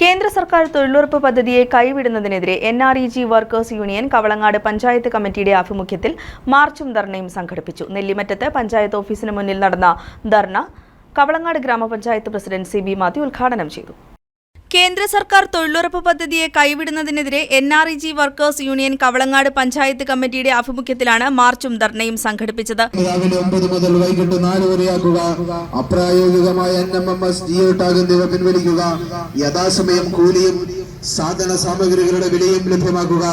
കേന്ദ്ര സർക്കാർ തൊഴിലുറപ്പ് പദ്ധതിയെ കൈവിടുന്നതിനെതിരെ N R E G workers union Kavalangad panchayat കമ്മിറ്റിയുടെ ആഭിമുഖ്യത്തിൽ മാർച്ചും ധർണയും സംഘടിപ്പിച്ചു. നെല്ലിമറ്റത്ത് പഞ്ചായത്ത് ഓഫീസിന് മുന്നിൽ നടന്ന ധർണ കവളങ്ങാട് ഗ്രാമപഞ്ചായത്ത് പ്രസിഡന്റ് സി ബി മാത്യു ഉദ്ഘാടനം ചെയ്തു. കേന്ദ്ര സർക്കാർ തൊഴിലുറപ്പ് പദ്ധതിയെ കൈവിടുന്നതിനെതിരെ N R E G workers union Kavalangad panchayat കമ്മിറ്റിയുടെ ആഭിമുഖ്യത്തിലാണ് മാർച്ചും ധർണയും സംഘടിപ്പിച്ചത്. രാവിലെ ഒമ്പത് മുതൽ വൈകിട്ട് നാല് വരെയാക്കുക. അപ്രായോഗികമായ N M M S geo tag എന്നിവ പിൻവലിക്കുക. യഥാസമയം കൂലിയും സാധന സാമഗ്രികളുടെ വിലയും ലഭ്യമാക്കുക.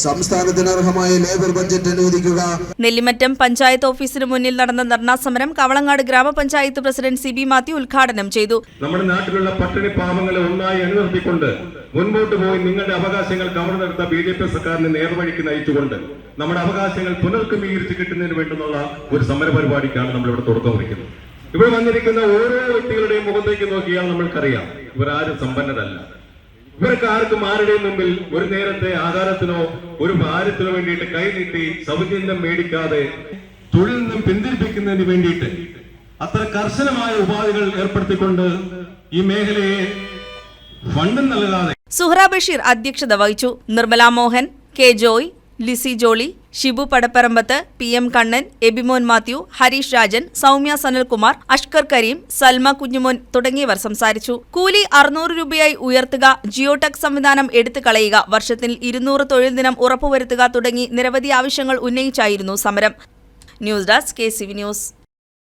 സംസ്ഥാനത്തിന് അർഹമായ ലേബർ ബഡ്ജറ്റ് അനുവദിക്കുക. നെല്ലിമറ്റം പഞ്ചായത്ത് ഓഫീസിന് മുന്നിൽ നടന്ന ധർണാ സമരം കവളങ്ങാട് ഗ്രാമപഞ്ചായത്ത് പ്രസിഡന്റ് സി ബി മാത്യു ഉദ്ഘാടനം ചെയ്തു. നമ്മുടെ നാട്ടിലുള്ള പട്ടിണി പാവങ്ങളെ ഒന്നായി അനുവർത്തിക്കൊണ്ട് മുൻപോട്ട് പോയി നിങ്ങളുടെ അവകാശങ്ങൾ കവർന്നെടുത്ത ബി ജെ പി സർക്കാരിനെ നേർവഴിക്ക് നയിച്ചുകൊണ്ട് നമ്മുടെ അവകാശങ്ങൾ പുനർക്രമീകരിച്ച് കിട്ടുന്നതിന് വേണ്ടുന്നുള്ള ഒരു സമര പരിപാടിക്കാണ് നമ്മൾ ഇവിടെ തുടക്കം കുറിക്കുന്നത്. ഇവിടെ വന്നിരിക്കുന്ന ഓരോ വ്യക്തികളുടെയും മുഖത്തേക്ക് നോക്കിയാൽ നമ്മൾക്കറിയാം ആരും സമ്പന്നരല്ല. ഇവർക്ക് ആർക്കും ആരുടെയും മുമ്പിൽ ഒരു നേരത്തെ ആഹാരത്തിനോ ഒരു ഭാരത്തിനോ വേണ്ടിയിട്ട് കൈനീട്ടി സൗജന്യം മേടിക്കാതെ തൊഴിൽ നിന്നും പിന്തിരിപ്പിക്കുന്നതിന് വേണ്ടിയിട്ട് അത്ര കർശനമായ ഉപാധികൾ ഏർപ്പെടുത്തിക്കൊണ്ട് ഈ മേഖലയെ ഫണ്ട് നൽകാതെ സുഹ്ര ബഷീർ അധ്യക്ഷത വഹിച്ചു. Nirmala Mohan K Joy Lissy Jolly Shibu Padapparambath P M Kannan Abimon Mathew Harish Rajan Soumya Sanalkumar Ashkar Kareem Salma Kunjumon തുടങ്ങിയവർ സംസാരിച്ചു. കൂലി അറുന്നൂറ് രൂപയായി ഉയർത്തുക ജിയോടെക് സംവിധാനം എടുത്തു കളയുക വർഷത്തിൽ ഇരുന്നൂറ് തൊഴിൽ ദിനം ഉറപ്പുവരുത്തുക തുടങ്ങി നിരവധി ആവശ്യങ്ങൾ ഉന്നയിച്ചായിരുന്നു സമരം. News desk K news.